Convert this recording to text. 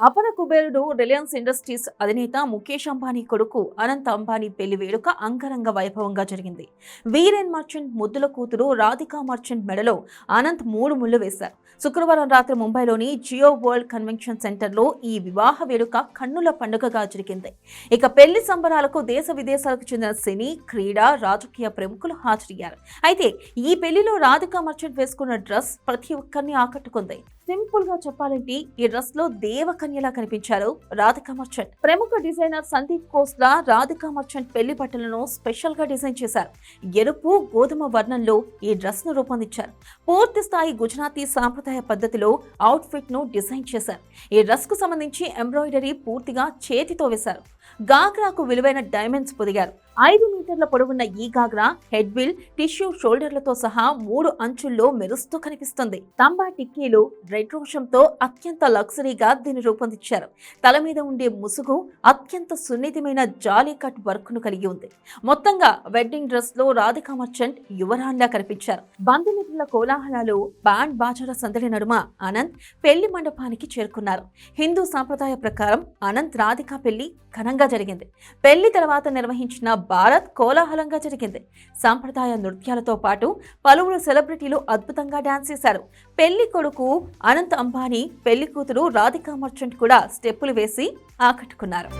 అపర కుబేరుడు Reliance industries అధినేత ముఖేష్ అంబానీ కొడుకు అనంత్ అంబానీ పెళ్ళి వేడుక అంగరంగ వైభవంగా జరిగింది. వీరెన్ మర్చెంట్ ముద్దుల కూతురు రాధికా మర్చెంట్ మెడలో అనంత్ మూడు ముళ్ళు వేశారు. శుక్రవారం రాత్రి ముంబైలోని జియో వరల్డ్ కన్వెన్షన్ సెంటర్లో ఈ వివాహ వేడుక కన్నుల పండుగగా జరిగింది. ఇక పెళ్ళి సంబరాలకు దేశ విదేశాలకు చెందిన సినీ క్రీడా రాజకీయ ప్రముఖులు హాజరయ్యారు. అయితే ఈ పెళ్ళిలో రాధికా మర్చెంట్ వేసుకున్న డ్రెస్ ప్రతి ఒక్కరిని ఆకట్టుకుంది. సింపుల్గా చెప్పాలంటే ఈ డ్రెస్లో దేవకన్యలా కనిపించారు రాధికా మర్చెంట్. ప్రముఖ డిజైనర్ సందీప్ కోస్లా రాధికా మర్చెంట్ పెళ్ళి బట్టలను స్పెషల్గా డిజైన్ చేశారు. ఎరుపు గోధుమ వర్ణంలో ఈ డ్రెస్ను రూపొందించారు. పూర్తి స్థాయి గుజరాతీ సాంప్రదాయ పద్ధతిలో అవుట్ ఫిట్ను డిజైన్ చేశారు. ఈ డ్రెస్కు సంబంధించి ఎంబ్రాయిడరీ పూర్తిగా చేతితో వేశారు. గాగ్రాకు విలువైన డైమండ్స్ పొదిగారు. ఐదు మీటర్ల పొడవున్న ఈ గాగ్రా హెడ్ బిల్ టిష్యూ షోల్డర్లతో సహా మూడు అంచుల్లో మెరుస్తూ కనిపిస్తుంది. తంబా టిక్కీలు రెడ్ రోషంతో అత్యంత లగ్జరీగా దీన్ని రూపొందించారు. తల మీద ఉండే ముసుగు అత్యంత సున్నితమైన జాలీ కట్ వర్క్ను కలిగి ఉంది. మొత్తంగా వెడ్డింగ్ డ్రెస్లో రాధికా మర్చెంట్ యువరాన్లా కనిపించారు. బంధుమిత్రుల కోలాహలాలు బ్యాండ్ బాజాల సందడి నడుమ అనంత్ పెళ్ళి మండపానికి చేరుకున్నారు. హిందూ సాంప్రదాయ ప్రకారం అనంత్ రాధికా పెళ్ళి ఘనంగా జరిగింది. పెళ్ళి తర్వాత నిర్వహించిన భారత్ కోలాహలంగా జరిగింది. సాంప్రదాయ నృత్యాలతో పాటు పలువురు సెలబ్రిటీలు అద్భుతంగా డాన్స్ చేశారు. పెళ్ళి కొడుకు అనంత్ అంబానీ పెళ్ళి కూతురు రాధికా మర్చెంట్ కూడా స్టెప్పులు వేసి ఆకట్టుకున్నారు.